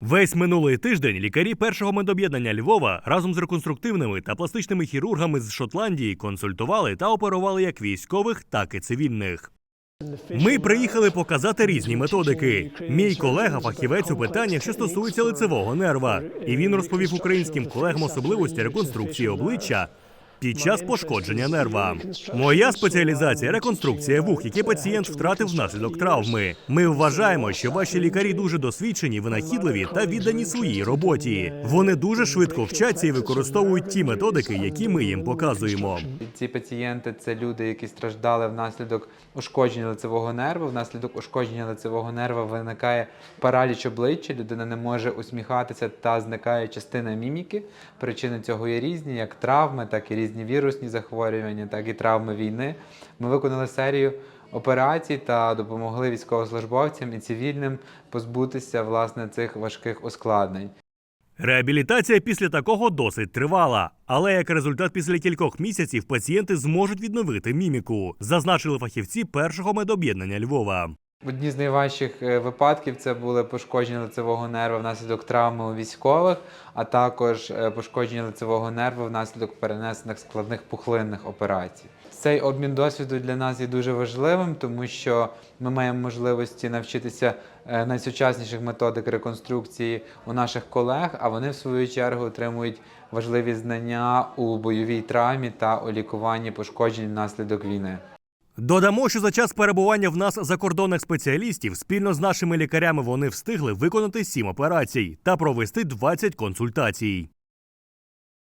Весь минулий тиждень лікарі першого медоб'єднання Львова разом з реконструктивними та пластичними хірургами з Шотландії консультували та оперували як військових, так і цивільних. Ми приїхали показати різні методики. Мій колега фахівець у питаннях, що стосуються лицевого нерва, і він розповів українським колегам особливості реконструкції обличчя під час пошкодження нерва. Моя спеціалізація реконструкція вух, які пацієнт втратив внаслідок травми. Ми вважаємо, що ваші лікарі дуже досвідчені, винахідливі та віддані своїй роботі. Вони дуже швидко вчаться і використовують ті методики, які ми їм показуємо. Ці пацієнти це люди, які страждали внаслідок ушкодження лицевого нерва. Внаслідок ушкодження лицевого нерва виникає параліч обличчя, людина не може усміхатися та зникає частина міміки. Причини цього є різні, як травми, так і різні вірусні захворювання, так і травми війни. Ми виконали серію операцій та допомогли військовослужбовцям і цивільним позбутися власне цих важких ускладнень. Реабілітація після такого досить тривала, але як результат після кількох місяців пацієнти зможуть відновити міміку, зазначили фахівці першого медоб'єднання Львова. Одні з найважчих е, випадків це були пошкодження лицевого нерва внаслідок травми у військових, а також е, пошкодження лицевого нерва внаслідок перенесених складних пухлинних операцій. Цей обмін досвіду для нас є дуже важливим, тому що ми маємо можливості навчитися е, найсучасніших методик реконструкції у наших колег, а вони в свою чергу отримують важливі знання у бойовій травмі та у лікуванні пошкоджень внаслідок війни. Додамо, що за час перебування в нас закордонних спеціалістів спільно з нашими лікарями вони встигли виконати сім операцій та провести 20 консультацій.